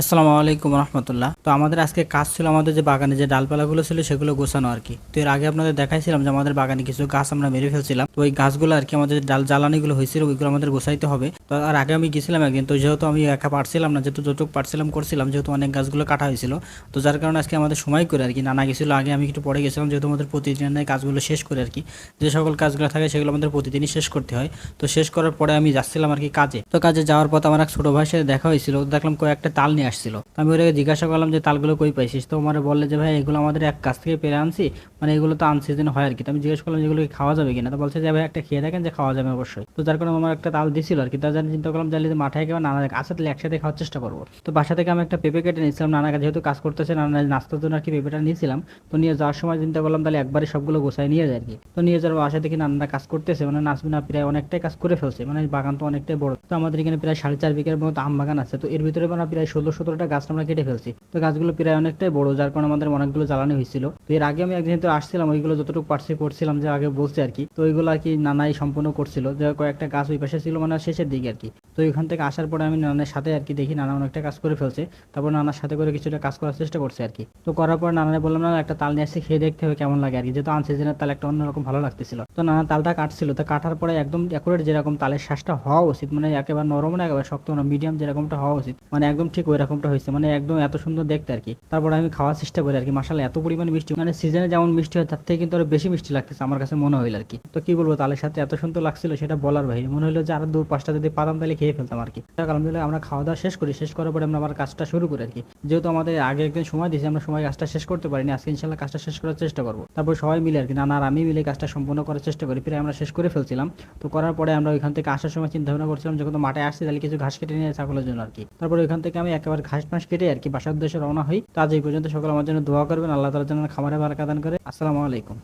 আসসালামু আলাইকুম রহমতুল্লাহ। তো আমাদের আজকে কাজ ছিল আমাদের যে বাগানে যে ডালপালাগুলো ছিল সেগুলো গোছানো আর কি। তো এর আগে আপনাদের দেখাইছিলাম যে আমাদের বাগানে কিছু গাছ আমরা মেরে ফেলছিলাম। তো ওই গাছগুলো আর কি আমাদের ডাল জ্বালানিগুলো হয়েছিল ওইগুলো আমাদের গোছাইতে হবে। তো আর আগে আমি গেছিলাম একদিন, তো যেহেতু আমি একা পারছিলাম না, যেহেতু যতটুকু পারছিলাম করছিলাম, যেহেতু অনেক গাছগুলো কাটা হয়েছিল। তো যার কারণে আজকে আমাদের সময় করে আর কি, নানা গেছিল, আগে আমি একটু পরে গেছিলাম, যেহেতু আমাদের প্রতিদিনের কাজগুলো শেষ করে আর কি। যে সকল কাজগুলো থাকে সেগুলো আমাদের প্রতিদিনই শেষ করতে হয়। তো শেষ করার পরে আমি যাচ্ছিলাম আর কি কাজে। তো কাজে যাওয়ার পর আমার এক ছোট ভাইয়ের সাথে দেখা হয়েছিল, দেখলাম কয়েকটা তাল নিয়ে আসছিল। আমি ওরা জিজ্ঞাসা করলাম যে, তালগুলো কই পাইছিস? তো আমার বললে যে, ভাই, এগুলো আমাদের এক কাছ থেকে পেরে আনছি। মানে এগুলো তো আনসিজন হয় আর কি আমি জিজ্ঞেস করলাম যেগুলো খাওয়া যাবে কিনা? তো বলছে যে, ভাই, একটা খেয়ে দেখেন যে, খাওয়া যাবে অবশ্যই। তো যার কারণে আমার একটা তাল দিছিল আর কি তার জন্য চিন্তা করলাম যে মাঠে একেবারে নানা আচ্ছা তাহলে একসাথে খাওয়ার চেষ্টা করব। তো বাসা থেকে আমি একটা পেঁপে কেটে নিয়েছিলাম। নানা যেহেতু কাজ করতেছে, নানা নাস্তার জন্য আর কি পেঁপেটা নিয়েছিলাম। তো নিয়ে যাওয়ার সময় চিন্তা করলাম, তাহলে একবারে সবগুলো গোছায় নিয়ে যায় আর কি তো নিয়ে যাওয়ার বাসা থেকে নানারা কাজ করতেছে। মানে নাসবিনা প্রায় অনেকটাই কাজ করে ফেলছে। মানে বাগান তো অনেকটাই বড়। তো আমাদের এখানে প্রায় সাড়ে চার বিঘের মতো আম বাগান আছে। তো এর ভিতরে মানে প্রায় ষোলো সতেরোটা গাছ আমরা কেটে ফেলছি। তো গাছগুলো প্রায় অনেকটাই বড়, যার কারণে আমাদের অনেকগুলো জ্বালানি হয়েছিল। তো এর আগে আমি একদিন তো আসছিলাম, ওইগুলো যতটুকু পারছি করছিলাম, যে আগে বলছে আর কি। তো ওইগুলো আর কি নানাই সম্পূর্ণ করছিল। যে কয়েকটা গাছ ওই পাশে ছিল মানে শেষের দিকে আর কি। তো ওইখান থেকে আসার পরে আমি নানার সাথে আর কি দেখি, নানা অনেকটা কাজ করে ফেলছে। তারপর নানার সাথে করে কিছুটা কাজ করার চেষ্টা করছে আর কি। তো করার পর নানারে বললাম না একটা তাল নিয়ে আসছে, খেয়ে দেখতে হবে কেমন লাগে আর কি। যেহেতু আনসিজনের তাল একটা অন্যরকম ভালো লাগতেছিল। তো নানা তালটা কাটছিল। তো কাটার পরে একদম অ্যাকুরেট যেরকম তালের শ্বাসটা হওয়া উচিত মানে একেবারে নরম না, একেবারে শক্ত না মিডিয়াম যেরকমটা হওয়া উচিত মানে একদম ঠিক ওই রকমটা হয়েছে। মানে একদম এত সুন্দর দেখতে আর কি। তারপরে আমি খাওয়ার চেষ্টা করি আর কি। মাসাল এত পরিমাণে মিষ্টি। মানে সিজনে যেমন মিষ্টি হয়, তার থেকে কিন্তু আরও বেশি মিষ্টি লাগতেছে আমার কাছে মনে হইল আর কি। তো কি বলব, তালের সাথে এত সুন্দর লাগছিল সেটা বলার ভাই মনে হলো যে আরও দু পাঁচটা যদি পাতাম তাহলে খেয়ে ফেলতাম আর কি। আলহামদুলিল্লাহ আমরা খাওয়া দাওয়া শেষ করি। শেষ করার পরে আমরা আবার কাজটা শুরু করি আর কি। যেহেতু আমাদের আগে একদিন সময় দিয়েছি, আমরা সময় কাজটা শেষ করতে পারিনি। আজকে ইনশাল্লাহ কাজটা শেষ করার চেষ্টা করব। তারপর সবাই মিলে আর কি, নানা আর আমি মিলে কাজটা সম্পূর্ণ করার চেষ্টা করি। প্রায় আমরা শেষ করে ফেলছিলাম। তো করার পরে আমরা ওইখান থেকে আসার সময় চিন্তা ভাবনা করছিলাম, যখন মাঠে আসছি তাহলে কিছু ঘাস কেটে নিয়ে ছাগলের জন্য আর কি। তারপর ওইখান থেকে আমি একেবারে ঘাস মাস কেটে আর কি বাসার উদ্দেশ্যে রওনা হই। তো আজ এই পর্যন্ত। সকল আমার জন্য দোয়া করবেন। আল্লাহ তালার জন্য খামারে বারাকাদান করে। আসসালামু আলাইকুম।